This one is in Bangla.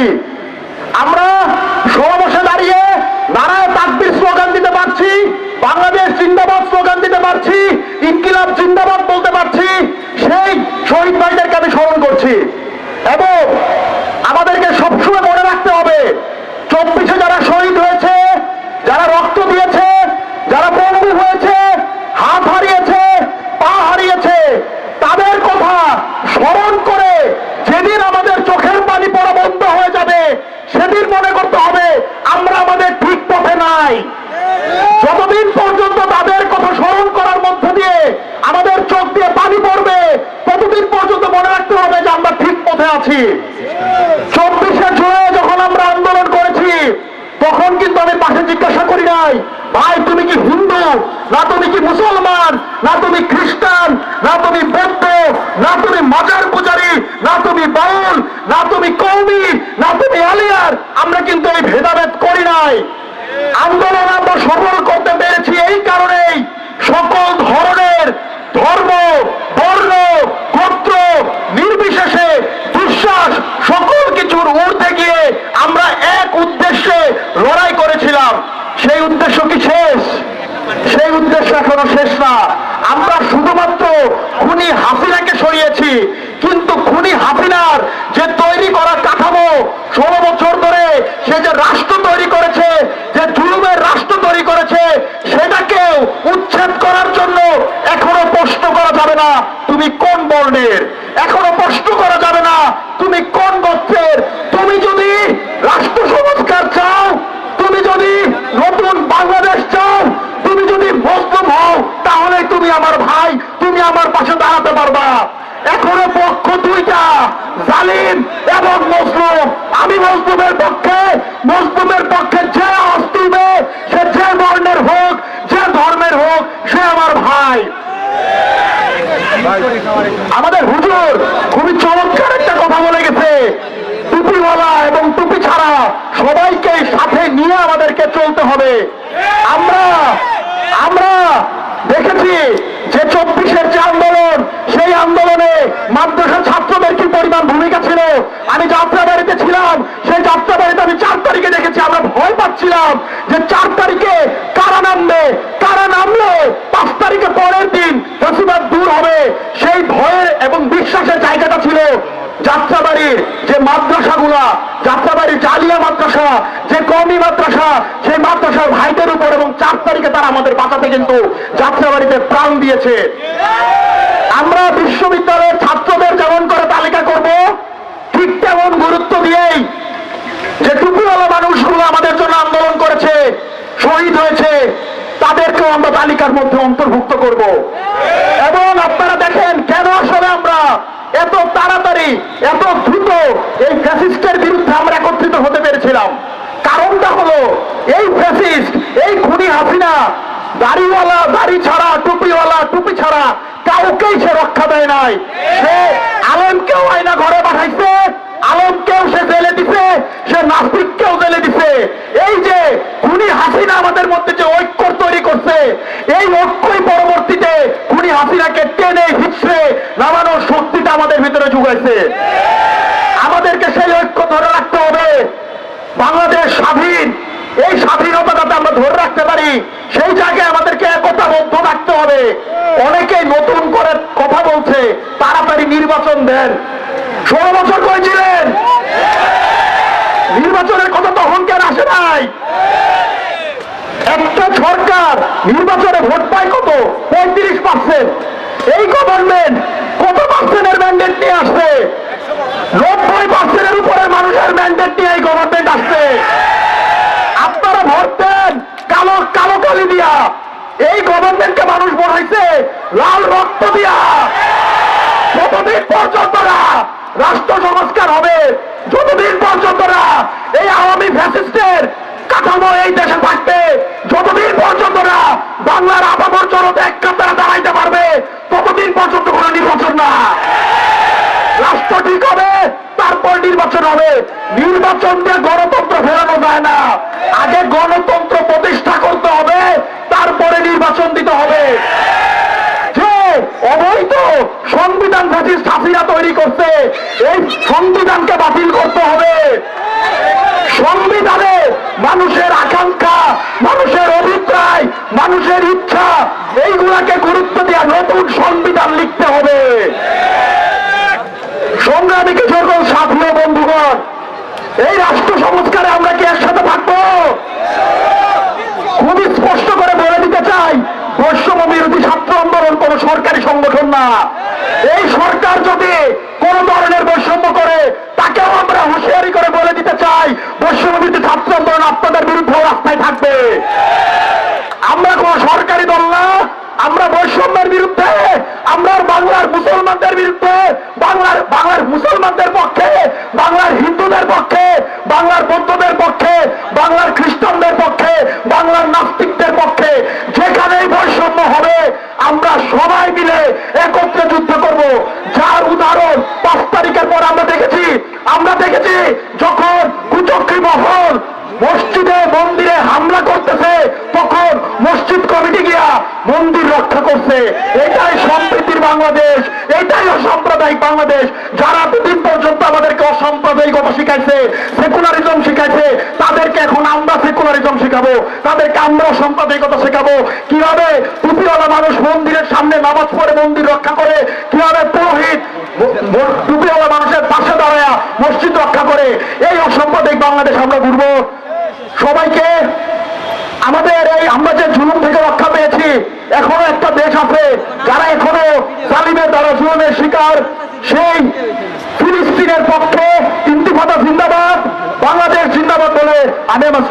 পেরেছি আমরা সমাবেশে দাঁড়িয়ে নারায় তাকবির স্লোগান দিতে পারছি, বাংলাদেশ জিন্দাবাদ স্লোগান দিতে পারছি, ইনকিলাব জিন্দাবাদ বলতে পারছি, সেই শহীদ ভাইদেরকে আমি স্মরণ করছি। এবং আমাদেরকে সবসময় মনে রাখতে হবে, চব্বিশে যারা শহীদ হয়েছে, যারা রক্ত দিয়েছে, যারা বন্দী হয়েছে হাত হারিয়েছে পা হারিয়েছে তাদের কথা স্মরণ করে যেদিন আমাদের চোখের পানি পড়া বন্ধ হয়ে যাবে সেদিন মনে করতে হবে আমরা আমাদের ঠিক পথে নাই যতদিন পর্যন্ত তাদের কথা স্মরণ করার মধ্য দিয়ে আমাদের চোখ দিয়ে পানি পড়বে ততদিন পর্যন্ত মনে রাখতে হবে যে আমরা ঠিক পথে আছি চব্বিশে জুলাই যখন আমরা আন্দোলন করেছি, তখন কিন্তু আমি পাশে জিজ্ঞাসা করি নাই, ভাই, তুমি কি হিন্দু? না তুমি কি মুসলমান? না তুমি খ্রিস্টান? না তুমি বৌদ্ধ? না তুমি মাজার পূজারি? না তুমি বাউল? না তুমি কৌমি? না তুমি আলিয়ার? আমরা কিন্তু এই ভেদাভেদ করি নাই। আন্দোলন আমরা সফল করতে পেরেছি এই কারণেই সকল ধরনের ধর্ম, বর্ণ, গোত্র নির্বিশেষে বিশ্বাস, সকল কিছুর ঊর্ধ্বে গিয়ে আমরা এক উদ্দেশ্যে লড়াই করেছিলাম। সেই উদ্দেশ্য কি শেষ? সেই উদ্দেশ্য এখনও শেষ না। আমরা শুধুমাত্র খুনি হাফিনাকে সরিয়েছি, কিন্তু খুনি হাফিনার যে তৈরি করা কাঠামো ষোলো বছর ধরে, সে যে রাষ্ট্র তৈরি করেছে যে জুলুমের রাষ্ট্র তৈরি করেছে সেটাকেও উচ্ছেদ করার জন্য এখনও প্রশ্ন করা যাবে না, তুমি কোন বর্ণের? এখনও প্রশ্ন করা যাবে না, তুমি কোন গোত্রের? তুমি যদি রাষ্ট্র সংস্কার চাও, তুমি যদি নতুন বাংলাদেশ চাও, তুমি যদি মজলুম হও, তাহলে তুমি আমার ভাই, তুমি আমার পাশে দাঁড়াতে পারবা। এখনও পক্ষ দুইটা, জালিম এবং মজলুম আমি মজলুমের পক্ষে মজলুমের পক্ষে যে আওয়াজ সে যে বর্ণের হোক যে ধর্মের হোক সে আমার ভাই আমাদের হুজুর খুবই চমৎকার একটা কথা বলে গেছে। টুপিওয়ালা এবং টুপি ছাড়া সবাইকে সাথে নিয়ে আমাদেরকে চলতে হবে। আমরা আমরা দেখেছি যে চব্বিশের যে সেই আন্দোলনে মাদ্রাসা ছাত্রদের কি পরিমাণ ভূমিকা ছিল? আমি যাত্রাবাড়িতে ছিলাম, সেই যাত্রাবাড়িতে আমি চার তারিখে দেখেছি, আমরা ভয় পাচ্ছিলাম যে চার তারিখে কারা নামবে, কারা নামলে পাঁচ তারিখে পরের দিন ফসিবাদ দূর হবে। সেই ভয়ের এবং বিশ্বাসের জায়গাটা ছিল যাত্রাবাড়ির যে মাদ্রাসাগুলা যাত্রাবাড়ির জালিয়া মাদ্রাসা, যে কমি মাদ্রাসা, সেই মাদ্রাসার ভাইদের উপর এবং চার তারিখে তারা আমাদের বাঁচাতে কিন্তু যাত্রাবাড়িতে প্রাণ দিয়েছে। আমরা বিশ্ববিদ্যালয়ের ছাত্রদের যেমন করে তালিকা করব, ঠিক তেমন গুরুত্ব দিয়েই যে টুপিওয়ালা মানুষগুলো আমাদের জন্য আন্দোলন করেছে, শহীদ হয়েছে, তাদেরকেও আমরা তালিকার মধ্যে অন্তর্ভুক্ত করব এবং আপনারা দেখেন কেন আসলে আমরা এত তাড়াতাড়ি এত দ্রুত এই ফ্যাসিস্টের বিরুদ্ধে আমরা একত্রিত হতে পেরেছিলাম কারণটা হলো এই ফ্যাসিস্ট এই খুনি হাসিনা দাড়িওয়ালা দাড়ি ছাড়া টুপিওয়ালা টুপি ছাড়া কাউকেই সে রক্ষা দেয় নাই। সে আলেমকেও আয়না ঘরে পাঠাইছে, আলমকেও সে জেলে দিছে, সে নাস্তিককেও জেলে দিছে। এই যে খুনি হাসিনা আমাদের মধ্যে যে ঐক্য তৈরি করছে, এই ঐক্যই পরবর্তীতে খুনি হাসিনাকে টেনে হিচড়ে নামানোর শক্তিটা আমাদের ভিতরে যুগাইছে। আমাদেরকে সেই ঐক্য ধরে রাখতে হবে। বাংলাদেশ স্বাধীন আমরা ধরে রাখতে পারি, সেই জায়গায় আমাদেরকে একতাবদ্ধ থাকতে হবে। অনেকেই নতুন করে কথা বলছে, তাড়াতাড়ি নির্বাচন দেন। ষোলো বছর করেছিলেন। নির্বাচনের কথা তখন কেন আসে নাই? একটা সরকার নির্বাচনে ভোট পায় কত? পঁয়ত্রিশ পার্সেন্ট। এই গভর্নমেন্ট কত পার্সেন্টের ম্যান্ডেট নিয়ে আসছে? নব্বই পার্সেন্টের উপরে মানুষের ম্যান্ডেট নিয়ে এই গভর্নমেন্ট আসছে। আপনারা ভোট কালো কালো কালি দিয়া। এই গভর্নমেন্টকে মানুষ বসাইছে লাল রক্ত দিয়া। যতদিন পর্যন্ত না রাষ্ট্র সংস্কার হবে, যতদিন পর্যন্ত না এই আওয়ামী ফ্যাসিস্টের কাঠামো এই দেশে থাকবে, যতদিন পর্যন্ত না বাংলার আপামর জনতা এক কাতারে দাঁড়াইতে পারবে, ততদিন পর্যন্ত কোনো নির্বাচন না। রাষ্ট্র ঠিক হবে তারপর নির্বাচন হবে। নির্বাচন দিয়ে গণতন্ত্র ফেরানো যায় না। আগে গণতন্ত্র প্রতিষ্ঠা করতে হবে, তারপরে নির্বাচন দিতে হবে। অবৈধ সংবিধান ভাষী সাফিরা তৈরি করছে, এই সংবিধানকে বাতিল করতে হবে। সংবিধানে মানুষের আকাঙ্ক্ষা, মানুষের অভিপ্রায়, মানুষের ইচ্ছা, এইগুলাকে গুরুত্ব দেওয়া নতুন সংবিধান লিখতে হবে। সংগ্রামী কিশোর এই রাষ্ট্র সংস্কারে আমরা কি একসাথে থাকব? খুবই স্পষ্ট করে বলে দিতে চাই, বৈষম্য বিরোধী ছাত্র আন্দোলন কোন সরকারি সংগঠন না। এই সরকার যদি কোন ধরনের বৈষম্য করে, তাকেও আমরা হুঁশিয়ারি করে বলে দিতে চাই, বৈষম্য বিরোধী ছাত্র আন্দোলন আপনাদের বিরুদ্ধে রাস্তায় থাকবে। আমরা কোন সরকারি দল না, আমরা বৈষম্যের বিরুদ্ধে, আমরা বাংলার মুসলমানদের বিরুদ্ধে, বাংলার বাংলার মুসলমানদের পক্ষে বাংলার হিন্দুদের পক্ষে বাংলার বৌদ্ধদের পক্ষে বাংলার খ্রিস্টানদের পক্ষে বাংলার নাস্তিকদের পক্ষে যেখানেই বৈষম্য হবে আমরা সবাই মিলে একত্রে যুদ্ধ করব যার উদাহরণ পাঁচ তারিখের পর আমরা দেখেছি আমরা দেখেছি যখন কুচক্রী মহল মসজিদে মন্দিরে হামলা করতেছে, তখন মসজিদ কমিটি গিয়া মন্দির রক্ষা করছে। এটাই সম্প্রীতির বাংলাদেশ, এটাই অসাম্প্রদায়িক বাংলাদেশ। যারা দুদিন পর্যন্ত আমাদেরকে অসাম্প্রদায়িকতা শিখাইছে, সেকুলারিজম শিখাইছে, তাদেরকে এখন আমরা সেকুলারিজম শেখাবো। তাদেরকে আমরা অসাম্প্রদায়িকতা শেখাবো। কীভাবে টুপিওয়ালা মানুষ মন্দিরের সামনে নামাজ পড়ে মন্দির রক্ষা করে কীভাবে পুরোহিত ম- ম- টুপিওয়ালা মানুষের পাশে দাঁড়ায় মসজিদ রক্ষা করে এই অসাম্প্রদায়িক বাংলাদেশ আমরা ঘুরবো সবাইকে আমাদের এই আমরা যে জুলুম থেকে রক্ষা পেয়েছি এখনও একটা দেশ আছে যারা এখনও জালিমের দ্বারা জুলুমের শিকার। সেই ফিলিস্তিনের পক্ষে ইন্তিফাদা জিন্দাবাদ, বাংলাদেশ জিন্দাবাদ বলে আমি আমার